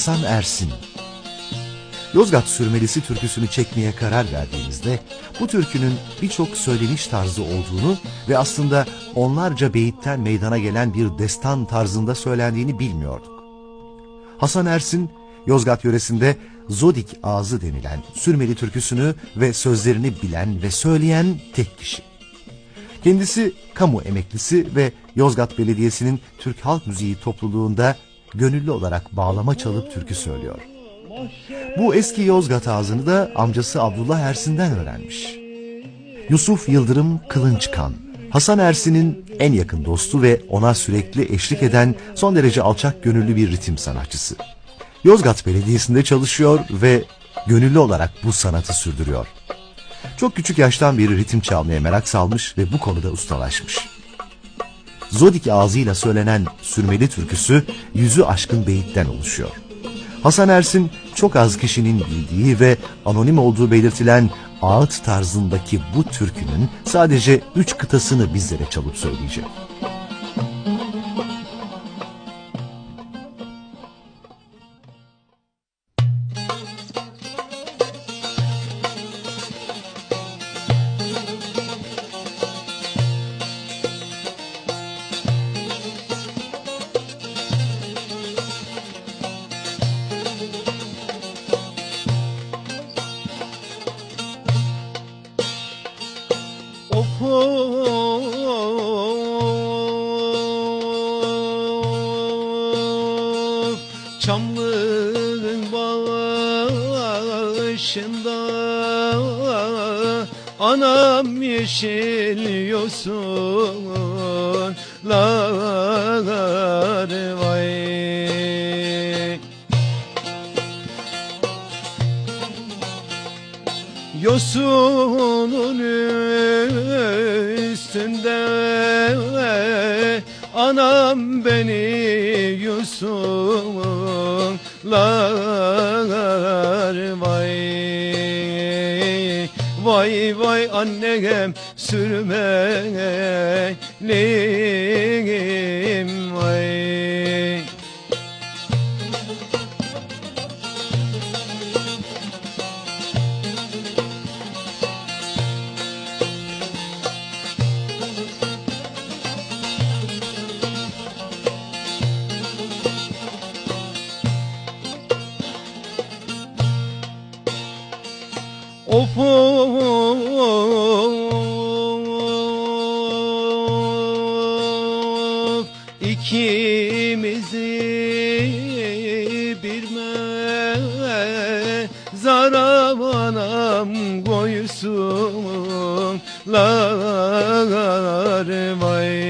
Hasan Ersin Yozgat sürmelisi türküsünü çekmeye karar verdiğimizde bu türkünün birçok söyleniş tarzı olduğunu ve aslında onlarca beyitten meydana gelen bir destan tarzında söylendiğini bilmiyorduk. Hasan Ersin, Yozgat yöresinde Zodik ağzı denilen sürmeli türküsünü ve sözlerini bilen ve söyleyen tek kişi. Kendisi kamu emeklisi ve Yozgat Belediyesi'nin Türk Halk Müziği topluluğunda gönüllü olarak bağlama çalıp türkü söylüyor. Bu eski Yozgat ağzını da amcası Abdullah Ersin'den öğrenmiş. Yusuf Yıldırım Kılınçkan, Hasan Ersin'in en yakın dostu ve ona sürekli eşlik eden son derece alçak gönüllü bir ritim sanatçısı. Yozgat Belediyesi'nde çalışıyor ve gönüllü olarak bu sanatı sürdürüyor. Çok küçük yaştan beri ritim çalmaya merak salmış ve bu konuda ustalaşmış. Zodik ağzıyla söylenen sürmeli türküsü yüzü aşkın beyitten oluşuyor. Hasan Ersin çok az kişinin bildiği ve anonim olduğu belirtilen ağıt tarzındaki bu türkünün sadece üç kıtasını bizlere çalıp söyleyecek. Çamlığın başında Anam yeşil yosunlar vay. Yosunun üstünde Anam beni yusunlar vay Vay vay annem sürmelim ikimizi bir mezara anam koysunlar vay.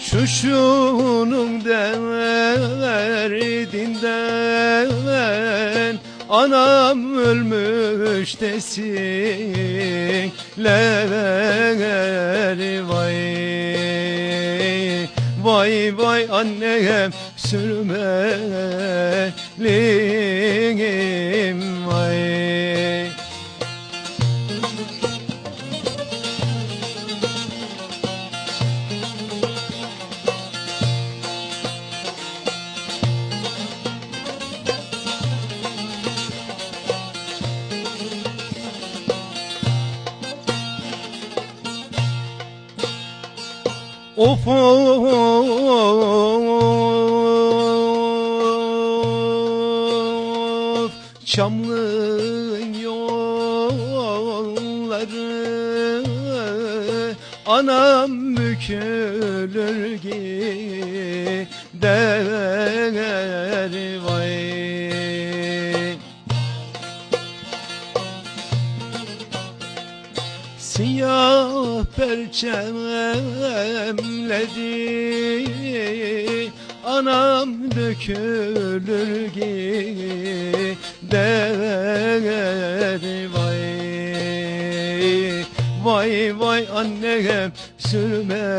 Şu şunun derdinden Anam ölmüş desinler vay. Vay vay annem sürmelim Of Çamlığın yolları Anam bükülür gider perçemledi Anam dökülür gider. Vay Vay vay annem sürmelim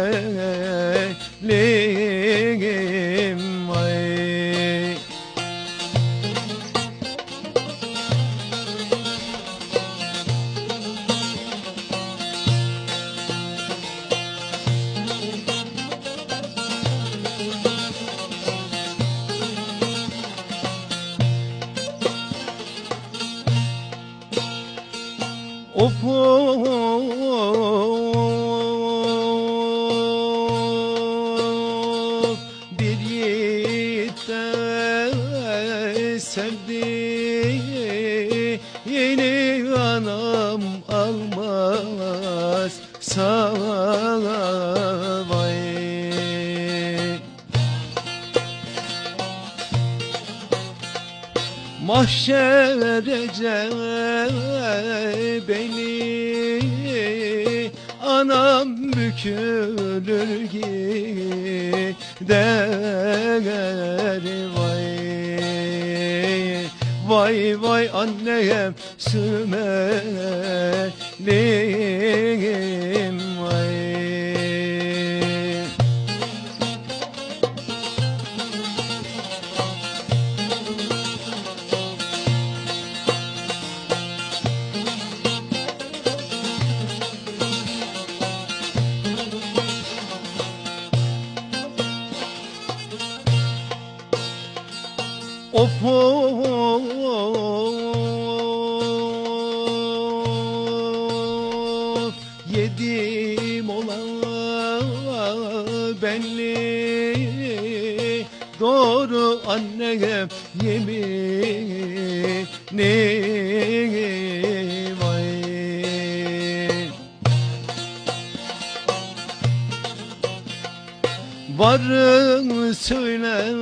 Of of bir yiğit de Mahşerece beni Anam bükülür gider. Vay Vay vay annem sürmelim Of of yedim ola belli doğru annem yemini Varın söyle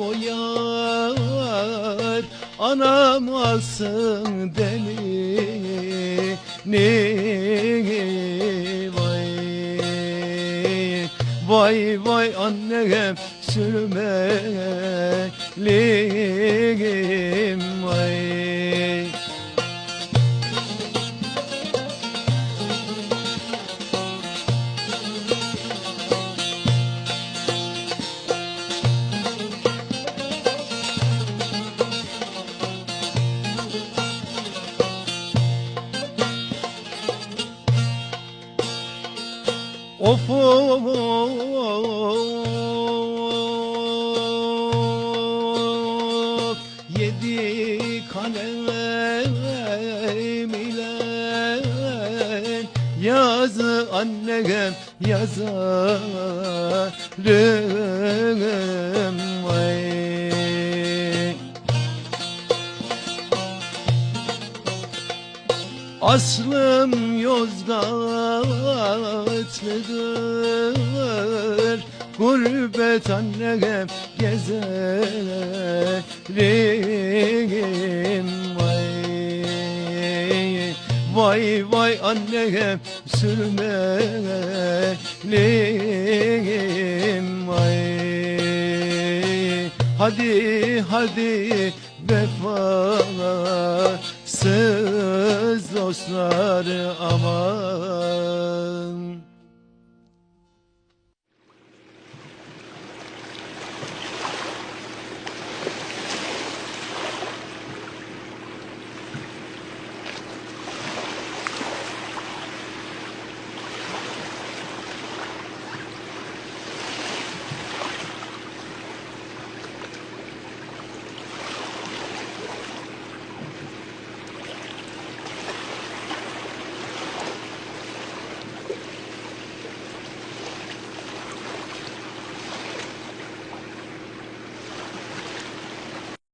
o yar Anam alsın deli vay Vay vay annem sürmelim vay Of of yedi kalem ile yazı annem yazarım Aslım Yozgatlıdır Gurbet annem gezerim. Vay Vay vay annem sürmelim vay. Hadi hadi vefasız dostlar aman